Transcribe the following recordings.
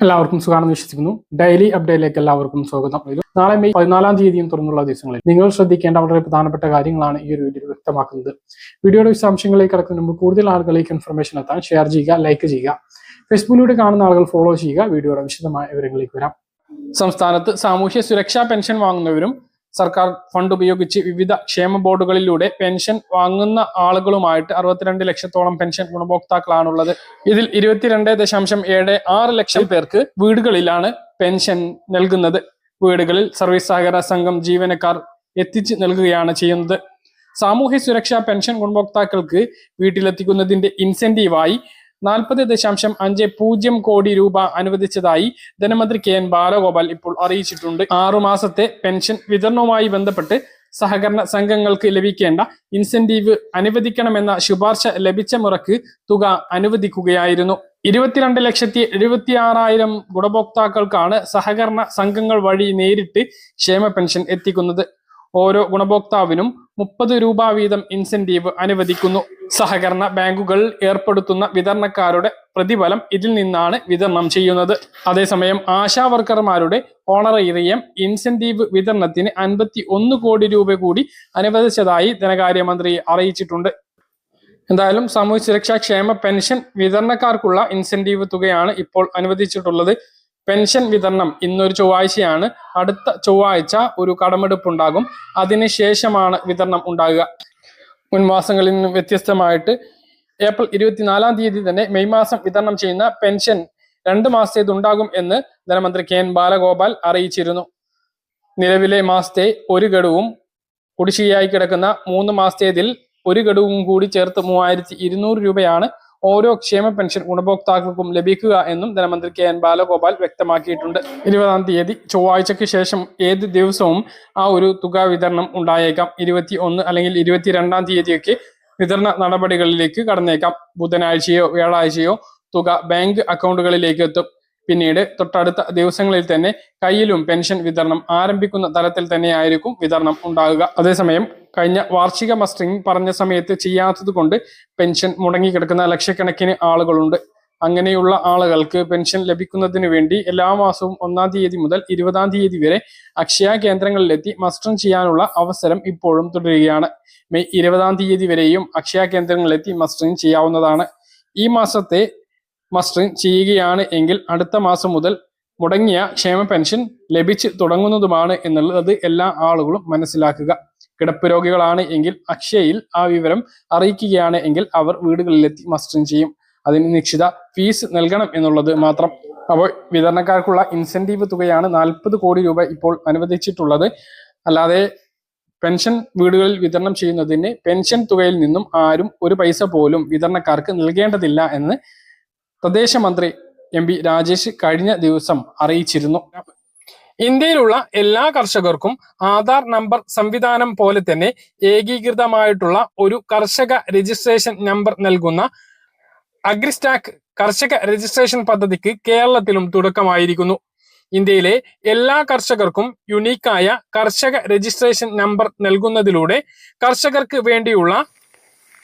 എല്ലാവർക്കും സുഖമാണെന്ന് വിശ്വസിക്കുന്നു. ഡെയിലി അപ്ഡേറ്റിലേക്ക് എല്ലാവർക്കും സ്വാഗതം. നാളെ മെയ് പതിനാലാം തീയതിയും തുറന്നുള്ള ദിവസങ്ങളിൽ നിങ്ങൾ ശ്രദ്ധിക്കേണ്ട വളരെ പ്രധാനപ്പെട്ട കാര്യങ്ങളാണ് ഈ ഒരു വീഡിയോയിൽ വ്യക്തമാക്കുന്നത്. വീഡിയോയുടെ വിശദാംശങ്ങളിലേക്ക് കടക്കുന്നതിന് മുമ്പ് കൂടുതൽ ആളുകളിലേക്ക് ഇൻഫർമേഷൻ എത്താൻ ഷെയർ ചെയ്യുക ലൈക്ക് ചെയ്യുക. ഫേസ്ബുക്കിലൂടെ കാണുന്ന ആളുകൾ ഫോളോ ചെയ്യുക. വീഡിയോയുടെ വിശദമായ വിവരങ്ങളിലേക്ക് വരാം. സംസ്ഥാനത്ത് സാമൂഹ്യ സുരക്ഷാ പെൻഷൻ വാങ്ങുന്നവരും സർക്കാർ ഫണ്ട് ഉപയോഗിച്ച് വിവിധ ക്ഷേമ ബോർഡുകളിലൂടെ പെൻഷൻ വാങ്ങുന്ന ആളുകളുമായിട്ട് അറുപത്തിരണ്ട് ലക്ഷത്തോളം പെൻഷൻ ഗുണഭോക്താക്കളാണുള്ളത്. ഇതിൽ ഇരുപത്തിരണ്ട് ദശാംശം ഏഴ് ആറ് ലക്ഷം പേർക്ക് വീടുകളിലാണ് പെൻഷൻ നൽകുന്നത്. വീടുകളിൽ സർവീസ് സഹകരണ സംഘം ജീവനക്കാർ എത്തിച്ചു നൽകുകയാണ് ചെയ്യുന്നത്. സാമൂഹ്യ സുരക്ഷാ പെൻഷൻ ഗുണഭോക്താക്കൾക്ക് വീട്ടിലെത്തിക്കുന്നതിന്റെ ഇൻസെന്റീവായി നാൽപ്പത് ദശാംശം അഞ്ച് പൂജ്യം കോടി രൂപ അനുവദിച്ചതായി ധനമന്ത്രി കെ എൻ ബാലഗോപാൽ ഇപ്പോൾ അറിയിച്ചിട്ടുണ്ട്. ആറുമാസത്തെ പെൻഷൻ വിതരണവുമായി ബന്ധപ്പെട്ട് സഹകരണ സംഘങ്ങൾക്ക് ലഭിക്കേണ്ട ഇൻസെന്റീവ് അനുവദിക്കണമെന്ന ശുപാർശ ലഭിച്ച മുറക്ക് തുക അനുവദിക്കുകയായിരുന്നു. ഇരുപത്തിരണ്ട് ലക്ഷത്തി എഴുപത്തി ആറായിരം ഗുണഭോക്താക്കൾക്കാണ് സഹകരണ സംഘങ്ങൾ വഴി നേരിട്ട് ക്ഷേമ പെൻഷൻ എത്തിക്കുന്നത്. ഓരോ ഗുണഭോക്താവിനും മുപ്പത് രൂപ വീതം ഇൻസെന്റീവ് അനുവദിക്കുന്നു. സഹകരണ ബാങ്കുകൾ ഏർപ്പെടുത്തുന്ന വിതരണക്കാരുടെ പ്രതിഫലം ഇതിൽ നിന്നാണ് വിതരണം ചെയ്യുന്നത്. അതേസമയം ആശാ വർക്കർമാരുടെ ഓണറേറിയം ഇൻസെന്റീവ് വിതരണത്തിന് അൻപത്തി ഒന്ന് കോടി രൂപ കൂടി അനുവദിച്ചതായി ധനകാര്യമന്ത്രി അറിയിച്ചിട്ടുണ്ട്. എന്തായാലും സാമൂഹ്യ സുരക്ഷാ ക്ഷേമ പെൻഷൻ വിതരണക്കാർക്കുള്ള ഇൻസെന്റീവ് തുകയാണ് ഇപ്പോൾ അനുവദിച്ചിട്ടുള്ളത്. പെൻഷൻ വിതരണം ഇന്നൊരു ചൊവ്വാഴ്ചയാണ്. അടുത്ത ചൊവ്വാഴ്ച ഒരു കടമെടുപ്പ് ഉണ്ടാകും അതിനുശേഷമാണ് വിതരണം ഉണ്ടാകുക. മുൻമാസങ്ങളിൽ നിന്ന് വ്യത്യസ്തമായിട്ട് ഏപ്രിൽ ഇരുപത്തിനാലാം തീയതി തന്നെ മെയ് മാസം വിതരണം ചെയ്യുന്ന പെൻഷൻ രണ്ട് മാസത്തേത് ഉണ്ടാകും എന്ന് ധനമന്ത്രി കെ എൻ ബാലഗോപാൽ അറിയിച്ചിരുന്നു. നിലവിലെ മാസത്തെ ഒരു ഗഡുവും കുടിശ്ശികയായി കിടക്കുന്ന മൂന്ന് മാസത്തേതിൽ ഒരു ഗഡുവും കൂടി ചേർത്ത് മൂവായിരത്തി ഇരുന്നൂറ് രൂപയാണ് ഓരോ ക്ഷേമ പെൻഷൻ ഗുണഭോക്താക്കൾക്കും ലഭിക്കുക എന്നും ധനമന്ത്രി കെ എൻ ബാലഗോപാൽ വ്യക്തമാക്കിയിട്ടുണ്ട്. ഇരുപതാം തീയതി ചൊവ്വാഴ്ചയ്ക്ക് ശേഷം ഏത് ദിവസവും ആ ഒരു തുക വിതരണം ഉണ്ടായേക്കാം. ഇരുപത്തി ഒന്ന് അല്ലെങ്കിൽ ഇരുപത്തിരണ്ടാം തീയതിയൊക്കെ വിതരണ നടപടികളിലേക്ക് കടന്നേക്കാം. ബുധനാഴ്ചയോ വ്യാഴാഴ്ചയോ തുക ബാങ്ക് അക്കൗണ്ടുകളിലേക്ക് എത്തും. പിന്നീട് തൊട്ടടുത്ത ദിവസങ്ങളിൽ തന്നെ കയ്യിലും പെൻഷൻ വിതരണം ആരംഭിക്കുന്ന തലത്തിൽ തന്നെയായിരിക്കും വിതരണം ഉണ്ടാകുക. അതേസമയം കഴിഞ്ഞ വാർഷിക മസ്റ്ററിംഗ് പറഞ്ഞ സമയത്ത് ചെയ്യാത്തത് കൊണ്ട് പെൻഷൻ മുടങ്ങിക്കിടക്കുന്ന ലക്ഷക്കണക്കിന് ആളുകളുണ്ട്. അങ്ങനെയുള്ള ആളുകൾക്ക് പെൻഷൻ ലഭിക്കുന്നതിന് വേണ്ടി എല്ലാ മാസവും ഒന്നാം തീയതി മുതൽ ഇരുപതാം തീയതി വരെ അക്ഷയ കേന്ദ്രങ്ങളിലെത്തി മസ്റ്ററിംഗ് ചെയ്യാനുള്ള അവസരം ഇപ്പോഴും തുടരുകയാണ്. മെയ് ഇരുപതാം തീയതി വരെയും അക്ഷയ കേന്ദ്രങ്ങളിലെത്തി മസ്റ്ററിംഗ് ചെയ്യാവുന്നതാണ്. ഈ മാസത്തെ മസ്റ്ററിംഗ് ചെയ്യുകയാണ് എങ്കിൽ അടുത്ത മാസം മുതൽ മുടങ്ങിയ ക്ഷേമ പെൻഷൻ ലഭിച്ചു തുടങ്ങുന്നതുമാണ് എന്നുള്ളത് എല്ലാ ആളുകളും മനസ്സിലാക്കുക. കിടപ്പ് രോഗികളാണ് എങ്കിൽ അക്ഷയയിൽ ആ വിവരം അറിയിക്കുകയാണ് എങ്കിൽ അവർ വീടുകളിലെത്തി മസ്റ്ററിംഗ് ചെയ്യും. അതിന് നിശ്ചിത ഫീസ് നൽകണം എന്നുള്ളത് മാത്രം. അപ്പോൾ വിതരണക്കാർക്കുള്ള ഇൻസെന്റീവ് തുകയാണ് നാൽപ്പത് കോടി രൂപ ഇപ്പോൾ അനുവദിച്ചിട്ടുള്ളത്. അല്ലാതെ പെൻഷൻ വീടുകളിൽ വിതരണം ചെയ്യുന്നതിന് പെൻഷൻ തുകയിൽ നിന്നും ആരും ഒരു പൈസ പോലും വിതരണക്കാർക്ക് നൽകേണ്ടതില്ല എന്ന് തദ്ദേശ മന്ത്രി എം പി രാജേഷ് കഴിഞ്ഞ ദിവസം അറിയിച്ചിരുന്നു. ഇന്ത്യയിലുള്ള എല്ലാ കർഷകർക്കും ആധാർ നമ്പർ സംവിധാനം പോലെ തന്നെ ഏകീകൃതമായിട്ടുള്ള ഒരു കർഷക രജിസ്ട്രേഷൻ നമ്പർ നൽകുന്ന അഗ്രിസ്റ്റാക്ക് കർഷക രജിസ്ട്രേഷൻ പദ്ധതിക്ക് കേരളത്തിലും തുടക്കമായിരിക്കുന്നു. ഇന്ത്യയിലെ എല്ലാ കർഷകർക്കും യുണീക്കായ കർഷക രജിസ്ട്രേഷൻ നമ്പർ നൽകുന്നതിലൂടെ കർഷകർക്ക് വേണ്ടിയുള്ള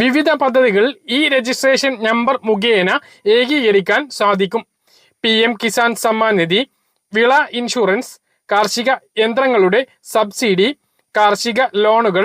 വിവിധ പദ്ധതികൾ ഈ രജിസ്ട്രേഷൻ നമ്പർ മുഖേന ഏകീകരിക്കാൻ സാധിക്കും. പി എം കിസാൻ സമ്മാൻ നിധി വിള ഇൻഷുറൻസ് കാർഷിക യന്ത്രങ്ങളുടെ സബ്സിഡി കാർഷിക ലോണുകൾ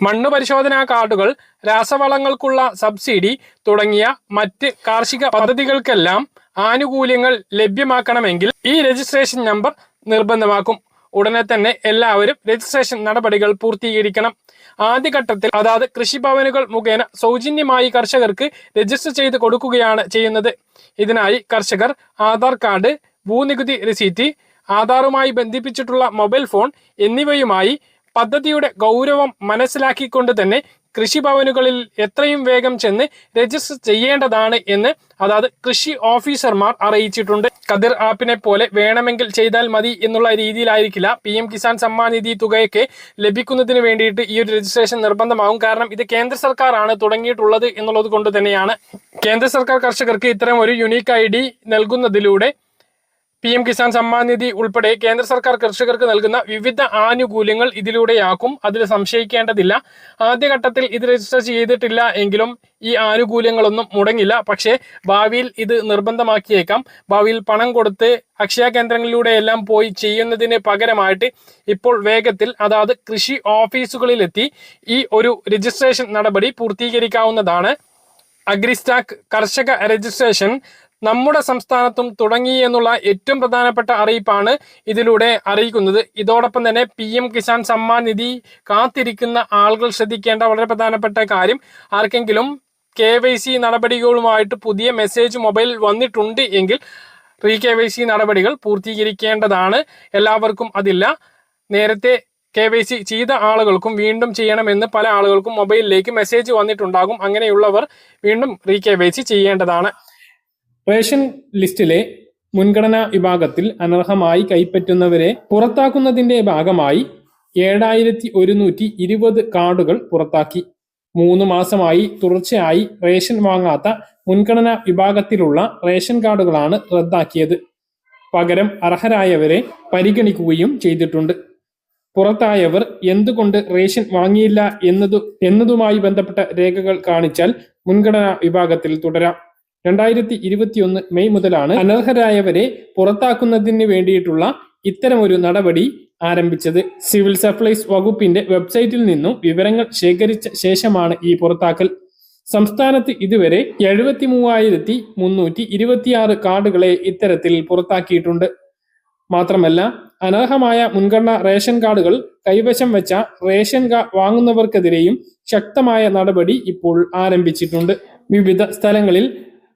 മണ്ണ് പരിശോധനാ കാർഡുകൾ രാസവളങ്ങൾക്കുള്ള സബ്സിഡി തുടങ്ങിയ മറ്റ് കാർഷിക പദ്ധതികൾക്കെല്ലാം ആനുകൂല്യങ്ങൾ ലഭ്യമാക്കണമെങ്കിൽ ഈ രജിസ്ട്രേഷൻ നമ്പർ നിർബന്ധമാക്കും. ഉടനെ തന്നെ എല്ലാവരും രജിസ്ട്രേഷൻ നടപടികൾ പൂർത്തീകരിക്കണം. ആദ്യഘട്ടത്തിൽ അതായത് കൃഷിഭവനുകൾ മുഖേന സൗജന്യമായി കർഷകർക്ക് രജിസ്റ്റർ ചെയ്ത് കൊടുക്കുകയാണ് ചെയ്യുന്നത്. ഇതിനായി കർഷകർ ആധാർ കാർഡ് ഭൂനികുതി രസീറ്റ് ആധാറുമായി ബന്ധിപ്പിച്ചിട്ടുള്ള മൊബൈൽ ഫോൺ എന്നിവയുമായി പദ്ധതിയുടെ ഗൗരവം മനസ്സിലാക്കിക്കൊണ്ട് തന്നെ കൃഷിഭവനുകളിൽ എത്രയും വേഗം ചെന്ന് രജിസ്റ്റർ ചെയ്യേണ്ടതാണ് എന്ന് അതായത് കൃഷി ഓഫീസർമാർ അറിയിച്ചിട്ടുണ്ട്. കതിർ ആപ്പിനെ പോലെ വേണമെങ്കിൽ ചെയ്താൽ മതി എന്നുള്ള രീതിയിലായിരിക്കില്ല. പി എം കിസാൻ സമ്മാൻ നിധി തുകയൊക്കെ ലഭിക്കുന്നതിന് വേണ്ടിയിട്ട് ഈ ഒരു രജിസ്ട്രേഷൻ നിർബന്ധമാകും കാരണം ഇത് കേന്ദ്ര സർക്കാരാണ് തുടങ്ങിയിട്ടുള്ളത് എന്നുള്ളത് കൊണ്ട് തന്നെയാണ്. കേന്ദ്ര സർക്കാർ കർഷകർക്ക് ഇത്തരം ഒരു യുണീക്ക് ഐ നൽകുന്നതിലൂടെ പി എം കിസാൻ സമ്മാൻ നിധി ഉൾപ്പെടെ കേന്ദ്ര സർക്കാർ കർഷകർക്ക് നൽകുന്ന വിവിധ ആനുകൂല്യങ്ങൾ ഇതിലൂടെയാക്കും. അതിൽ സംശയിക്കേണ്ടതില്ല. ആദ്യഘട്ടത്തിൽ ഇത് രജിസ്റ്റർ ചെയ്തിട്ടില്ല എങ്കിലും ഈ ആനുകൂല്യങ്ങളൊന്നും മുടങ്ങില്ല. പക്ഷേ ഭാവിയിൽ ഇത് നിർബന്ധമാക്കിയേക്കാം. ഭാവിയിൽ പണം കൊടുത്ത് അക്ഷയ കേന്ദ്രങ്ങളിലൂടെയെല്ലാം പോയി ചെയ്യുന്നതിന് പകരമായിട്ട് ഇപ്പോൾ വേഗത്തിൽ അതായത് കൃഷി ഓഫീസുകളിലെത്തി ഈ ഒരു രജിസ്ട്രേഷൻ നടപടി പൂർത്തീകരിക്കാവുന്നതാണ്. അഗ്രിസ്റ്റാക്ക് കർഷക രജിസ്ട്രേഷൻ നമ്മുടെ സംസ്ഥാനത്തും തുടങ്ങി എന്നുള്ള ഏറ്റവും പ്രധാനപ്പെട്ട അറിയിപ്പാണ് ഇതിലൂടെ അറിയിക്കുന്നത്. ഇതോടൊപ്പം തന്നെ പി എം കിസാൻ സമ്മാൻ നിധി കാത്തിരിക്കുന്ന ആളുകൾ ശ്രദ്ധിക്കേണ്ട വളരെ പ്രധാനപ്പെട്ട കാര്യം ആർക്കെങ്കിലും കെ വൈ സി നടപടികളുമായിട്ട് പുതിയ മെസ്സേജ് മൊബൈൽ വന്നിട്ടുണ്ട് എങ്കിൽ റീ കെ വൈ സി നടപടികൾ പൂർത്തീകരിക്കേണ്ടതാണ്. എല്ലാവർക്കും അതില്ല. നേരത്തെ കെ വൈ സി ചെയ്ത ആളുകൾക്കും വീണ്ടും ചെയ്യണമെന്ന് പല ആളുകൾക്കും മൊബൈലിലേക്ക് മെസ്സേജ് വന്നിട്ടുണ്ടാകും. അങ്ങനെയുള്ളവർ വീണ്ടും റീ കെ വൈ സി ചെയ്യേണ്ടതാണ്. റേഷൻ ലിസ്റ്റിലെ മുൻഗണനാ വിഭാഗത്തിൽ അനർഹമായി കൈപ്പറ്റുന്നവരെ പുറത്താക്കുന്നതിന്റെ ഭാഗമായി ഏഴായിരത്തി ഒരുന്നൂറ്റി ഇരുപത് കാർഡുകൾ പുറത്താക്കി. മൂന്ന് മാസമായി തുടർച്ചയായി റേഷൻ വാങ്ങാത്ത മുൻഗണനാ വിഭാഗത്തിലുള്ള റേഷൻ കാർഡുകളാണ് റദ്ദാക്കിയത്. പകരം അർഹരായവരെ പരിഗണിക്കുകയും ചെയ്തിട്ടുണ്ട്. പുറത്തായവർ എന്തുകൊണ്ട് റേഷൻ വാങ്ങിയില്ല എന്നതു എന്നതുമായി ബന്ധപ്പെട്ട രേഖകൾ കാണിച്ചാൽ മുൻഗണനാ വിഭാഗത്തിൽ തുടരാം. രണ്ടായിരത്തി ഇരുപത്തിയൊന്ന് മെയ് മുതലാണ് അനർഹരായവരെ പുറത്താക്കുന്നതിന് വേണ്ടിയിട്ടുള്ള ഇത്തരമൊരു നടപടി ആരംഭിച്ചത്. സിവിൽ സപ്ലൈസ് വകുപ്പിന്റെ വെബ്സൈറ്റിൽ നിന്നും വിവരങ്ങൾ ശേഖരിച്ച ശേഷമാണ് ഈ പുറത്താക്കൽ. സംസ്ഥാനത്ത് ഇതുവരെ എഴുപത്തി മൂവായിരത്തി മുന്നൂറ്റി ഇരുപത്തിയാറ് കാർഡുകളെ ഇത്തരത്തിൽ പുറത്താക്കിയിട്ടുണ്ട്. മാത്രമല്ല അനർഹമായ മുൻഗണന റേഷൻ കാർഡുകൾ കൈവശം വെച്ച റേഷൻ കാർഡ് വാങ്ങുന്നവർക്കെതിരെയും ശക്തമായ നടപടി ഇപ്പോൾ ആരംഭിച്ചിട്ടുണ്ട്. വിവിധ സ്ഥലങ്ങളിൽ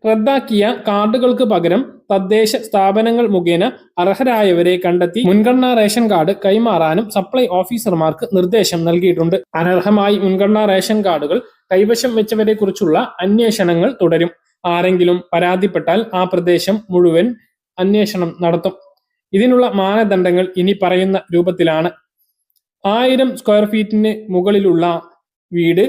റദ്ദാക്കിയ കാർഡുകൾക്ക് പകരം തദ്ദേശ സ്ഥാപനങ്ങൾ മുഖേന അർഹരായവരെ കണ്ടെത്തി മുൻഗണനാ റേഷൻ കാർഡ് കൈമാറാനും സപ്ലൈ ഓഫീസർമാർക്ക് നിർദ്ദേശം നൽകിയിട്ടുണ്ട്. അനർഹമായി മുൻഗണനാ റേഷൻ കാർഡുകൾ കൈവശം വെച്ചവരെ കുറിച്ചുള്ള അന്വേഷണങ്ങൾ തുടരും. ആരെങ്കിലും പരാതിപ്പെട്ടാൽ ആ പ്രദേശം മുഴുവൻ അന്വേഷണം നടത്തും. ഇതിനുള്ള മാനദണ്ഡങ്ങൾ ഇനി പറയുന്ന രൂപത്തിലാണ്. ആയിരം സ്ക്വയർ ഫീറ്റിന് മുകളിലുള്ള വീട്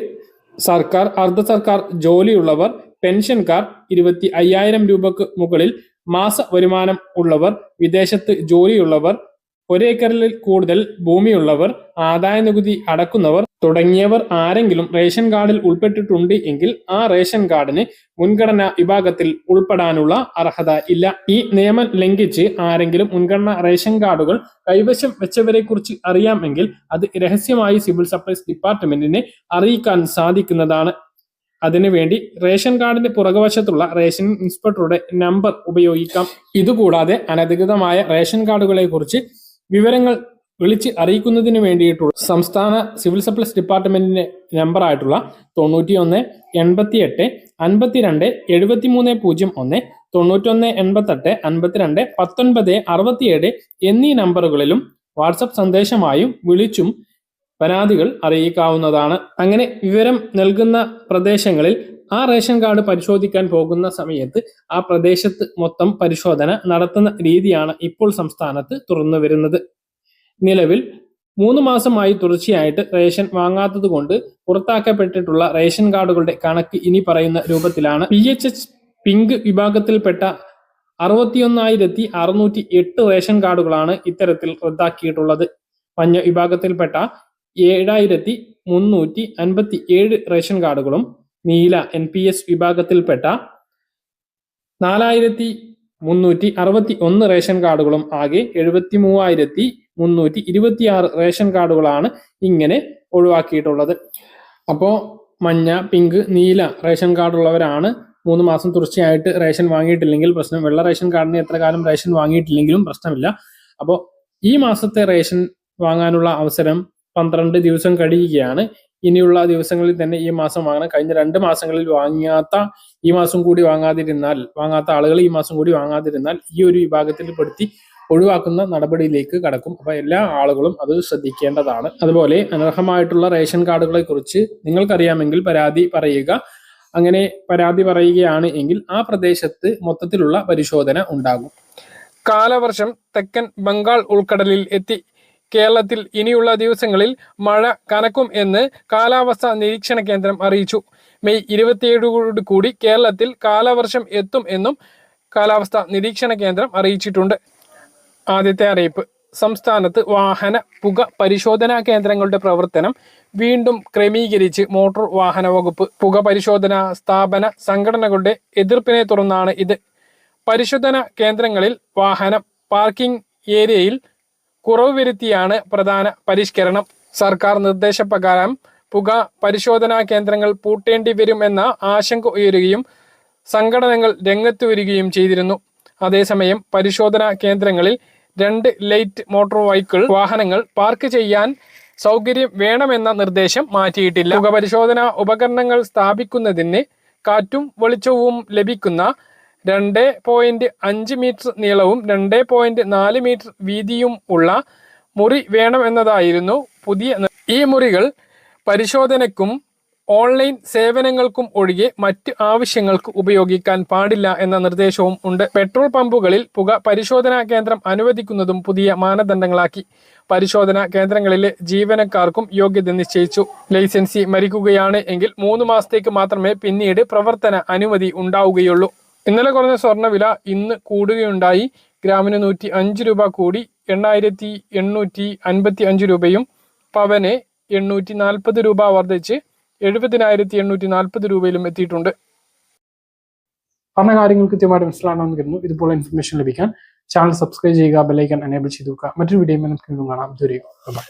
സർക്കാർ അർദ്ധ സർക്കാർ ജോലിയുള്ളവർ പെൻഷൻകാർ ഇരുപത്തി അയ്യായിരം രൂപക്ക് മുകളിൽ മാസ വരുമാനം ഉള്ളവർ വിദേശത്ത് ജോലിയുള്ളവർ ഒരേക്കറിൽ കൂടുതൽ ഭൂമിയുള്ളവർ ആദായ നികുതി അടക്കുന്നവർ തുടങ്ങിയവർ ആരെങ്കിലും റേഷൻ കാർഡിൽ ഉൾപ്പെട്ടിട്ടുണ്ട് എങ്കിൽ ആ റേഷൻ കാർഡിന് മുൻഗണനാ വിഭാഗത്തിൽ ഉൾപ്പെടാനുള്ള അർഹത ഇല്ല. ഈ നിയമം ലംഘിച്ച് ആരെങ്കിലും മുൻഗണനാ റേഷൻ കാർഡുകൾ കൈവശം വെച്ചവരെ കുറിച്ച് അറിയാമെങ്കിൽ അത് രഹസ്യമായി സിവിൽ സപ്ലൈസ് ഡിപ്പാർട്ട്മെന്റിനെ അറിയിക്കാൻ സാധിക്കുന്നതാണ്. അതിനുവേണ്ടി റേഷൻ കാർഡിന്റെ പുറകുവശത്തുള്ള റേഷൻ ഇൻസ്പെക്ടറുടെ നമ്പർ ഉപയോഗിക്കാം. ഇതുകൂടാതെ അനധികൃതമായ റേഷൻ കാർഡുകളെ കുറിച്ച് വിവരങ്ങൾ വിളിച്ച് അറിയിക്കുന്നതിന് വേണ്ടിയിട്ടുള്ള സംസ്ഥാന സിവിൽ സപ്ലൈസ് ഡിപ്പാർട്ട്മെന്റിന്റെ നമ്പറായിട്ടുള്ള തൊണ്ണൂറ്റി ഒന്ന് എൺപത്തി എട്ട് അൻപത്തിരണ്ട് എഴുപത്തി മൂന്ന് പൂജ്യം ഒന്ന് തൊണ്ണൂറ്റൊന്ന് എൺപത്തെട്ട് അൻപത്തിരണ്ട് പത്തൊൻപത് അറുപത്തിയേഴ് എന്നീ നമ്പറുകളിലും വാട്സപ്പ് സന്ദേശമായും വിളിച്ചും പരാതികൾ അറിയിക്കാവുന്നതാണ്. അങ്ങനെ വിവരം നൽകുന്ന പ്രദേശങ്ങളിൽ ആ റേഷൻ കാർഡ് പരിശോധിക്കാൻ പോകുന്ന സമയത്ത് ആ പ്രദേശത്ത് മൊത്തം പരിശോധന നടത്തുന്ന രീതിയാണ് ഇപ്പോൾ സംസ്ഥാനത്ത് തുറന്നു വരുന്നത്. നിലവിൽ മൂന്ന് മാസമായി തുടർച്ചയായിട്ട് റേഷൻ വാങ്ങാത്തത് കൊണ്ട് പുറത്താക്കപ്പെട്ടിട്ടുള്ള റേഷൻ കാർഡുകളുടെ കണക്ക് ഇനി പറയുന്ന രൂപത്തിലാണ്. പി എച്ച് എച്ച് പിങ്ക് വിഭാഗത്തിൽപ്പെട്ട അറുപത്തിയൊന്നായിരത്തി അറുന്നൂറ്റി എട്ട് റേഷൻ കാർഡുകളാണ് ഇത്തരത്തിൽ റദ്ദാക്കിയിട്ടുള്ളത്. മഞ്ഞ വിഭാഗത്തിൽപ്പെട്ട ഏഴായിരത്തി മുന്നൂറ്റി അൻപത്തി ഏഴ് റേഷൻ കാർഡുകളും നീല എൻ പി എസ് വിഭാഗത്തിൽപ്പെട്ട നാലായിരത്തി മുന്നൂറ്റി അറുപത്തി ഒന്ന് റേഷൻ കാർഡുകളും ആകെ എഴുപത്തി മൂവായിരത്തി മുന്നൂറ്റി ഇരുപത്തി ആറ് റേഷൻ കാർഡുകളാണ് ഇങ്ങനെ ഒഴിവാക്കിയിട്ടുള്ളത്. അപ്പോൾ മഞ്ഞ പിങ്ക് നീല റേഷൻ കാർഡുള്ളവരാണ് മൂന്ന് മാസം തുടർച്ചയായിട്ട് റേഷൻ വാങ്ങിയിട്ടില്ലെങ്കിൽ പ്രശ്നം. വെള്ള റേഷൻ കാർഡിന് എത്ര കാലം റേഷൻ വാങ്ങിയിട്ടില്ലെങ്കിലും പ്രശ്നമില്ല. അപ്പോൾ ഈ മാസത്തെ റേഷൻ വാങ്ങാനുള്ള അവസരം പന്ത്രണ്ട് ദിവസം കഴിയുകയാണ്. ഇനിയുള്ള ദിവസങ്ങളിൽ തന്നെ ഈ മാസം വാങ്ങണം. കഴിഞ്ഞ രണ്ട് മാസങ്ങളിൽ വാങ്ങാത്ത ഈ മാസം കൂടി വാങ്ങാതിരുന്നാൽ വാങ്ങാത്ത ആളുകൾ ഈ മാസം കൂടി വാങ്ങാതിരുന്നാൽ ഈ ഒരു വിഭാഗത്തിൽ പെടുത്തി ഒഴിവാക്കുന്ന നടപടിയിലേക്ക് കടക്കും. അപ്പൊ എല്ലാ ആളുകളും അത് ശ്രദ്ധിക്കേണ്ടതാണ്. അതുപോലെ അനർഹമായിട്ടുള്ള റേഷൻ കാർഡുകളെ കുറിച്ച് നിങ്ങൾക്കറിയാമെങ്കിൽ പരാതി പറയുക. അങ്ങനെ പരാതി പറയുകയാണ് എങ്കിൽ ആ പ്രദേശത്ത് മൊത്തത്തിലുള്ള പരിശോധന ഉണ്ടാകും. കാലവർഷം തെക്കൻ ബംഗാൾ ഉൾക്കടലിൽ എത്തി. കേരളത്തിൽ ഇനിയുള്ള ദിവസങ്ങളിൽ മഴ കനക്കും എന്ന് കാലാവസ്ഥാ നിരീക്ഷണ കേന്ദ്രം അറിയിച്ചു. മെയ് ഇരുപത്തിയേഴോട് കൂടി കേരളത്തിൽ കാലവർഷം എത്തും എന്നും കാലാവസ്ഥാ നിരീക്ഷണ കേന്ദ്രം അറിയിച്ചിട്ടുണ്ട്. ആദ്യത്തെ അറിയിപ്പ്. സംസ്ഥാനത്ത് വാഹന പുക പരിശോധനാ കേന്ദ്രങ്ങളുടെ പ്രവർത്തനം വീണ്ടും ക്രമീകരിച്ച് മോട്ടോർ വാഹന വകുപ്പ്. പുക പരിശോധന സ്ഥാപന സംഘടനകളുടെ എതിർപ്പിനെ തുടർന്നാണ് ഇത്. പരിശോധന കേന്ദ്രങ്ങളിൽ വാഹനം പാർക്കിംഗ് ഏരിയയിൽ കുറവ് വരുത്തിയാണ് പ്രധാന പരിഷ്കരണം. സർക്കാർ നിർദ്ദേശപ്രകാരം പുക പരിശോധനാ കേന്ദ്രങ്ങൾ പൂട്ടേണ്ടി എന്ന ആശങ്ക ഉയരുകയും സംഘടനകൾ രംഗത്ത് വരികയും ചെയ്തിരുന്നു. അതേസമയം പരിശോധനാ കേന്ദ്രങ്ങളിൽ രണ്ട് ലൈറ്റ് മോട്ടോർ വെഹിക്കിൾ വാഹനങ്ങൾ പാർക്ക് ചെയ്യാൻ സൗകര്യം വേണമെന്ന നിർദ്ദേശം മാറ്റിയിട്ടില്ല. പുക പരിശോധനാ ഉപകരണങ്ങൾ സ്ഥാപിക്കുന്നതിന് കാറ്റും വെളിച്ചവും ലഭിക്കുന്ന രണ്ട് പോയിന്റ് അഞ്ച് മീറ്റർ നീളവും രണ്ട് പോയിന്റ് നാല് മീറ്റർ വീതിയും ഉള്ള മുറി വേണമെന്നതായിരുന്നു പുതിയ ഈ മുറികൾ പരിശോധനയ്ക്കും ഓൺലൈൻ സേവനങ്ങൾക്കും ഒഴികെ മറ്റ് ആവശ്യങ്ങൾക്ക് ഉപയോഗിക്കാൻ പാടില്ല എന്ന നിർദ്ദേശവും ഉണ്ട്. പെട്രോൾ പമ്പുകളിൽ പുക പരിശോധനാ കേന്ദ്രം അനുവദിക്കുന്നതും പുതിയ മാനദണ്ഡങ്ങളാക്കി. പരിശോധനാ കേന്ദ്രങ്ങളിലെ ജീവനക്കാർക്കും യോഗ്യത നിശ്ചയിച്ചു. ലൈസൻസി മരിക്കുകയാണ് എങ്കിൽ മൂന്ന് മാസത്തേക്ക് മാത്രമേ പിന്നീട് പ്രവർത്തന അനുമതി ഉണ്ടാവുകയുള്ളൂ. ഇന്നലെ കുറഞ്ഞ സ്വർണവില ഇന്ന് കൂടുകയുണ്ടായി. ഗ്രാമിന് നൂറ്റി അഞ്ച് രൂപ കൂടി. എണ്ണായിരത്തി എണ്ണൂറ്റി അൻപത്തി അഞ്ച് രൂപയും പവന് എണ്ണൂറ്റി നാൽപ്പത് രൂപ വർദ്ധിച്ച് എഴുപതിനായിരത്തി എണ്ണൂറ്റി നാൽപ്പത് രൂപയിലും എത്തിയിട്ടുണ്ട്. പറഞ്ഞ കാര്യങ്ങൾ കൃത്യമായിട്ട് മനസ്സിലാണെന്ന് കരുതുന്നു. ഇതുപോലെ ഇൻഫർമേഷൻ ലഭിക്കാൻ ചാനൽ സബ്സ്ക്രൈബ് ചെയ്യുക ബെലൈക്കൻ എനേബിൾ ചെയ്തു മറ്റൊരു വീഡിയോ നമുക്ക് കാണാം. ദുരയോ ബൈ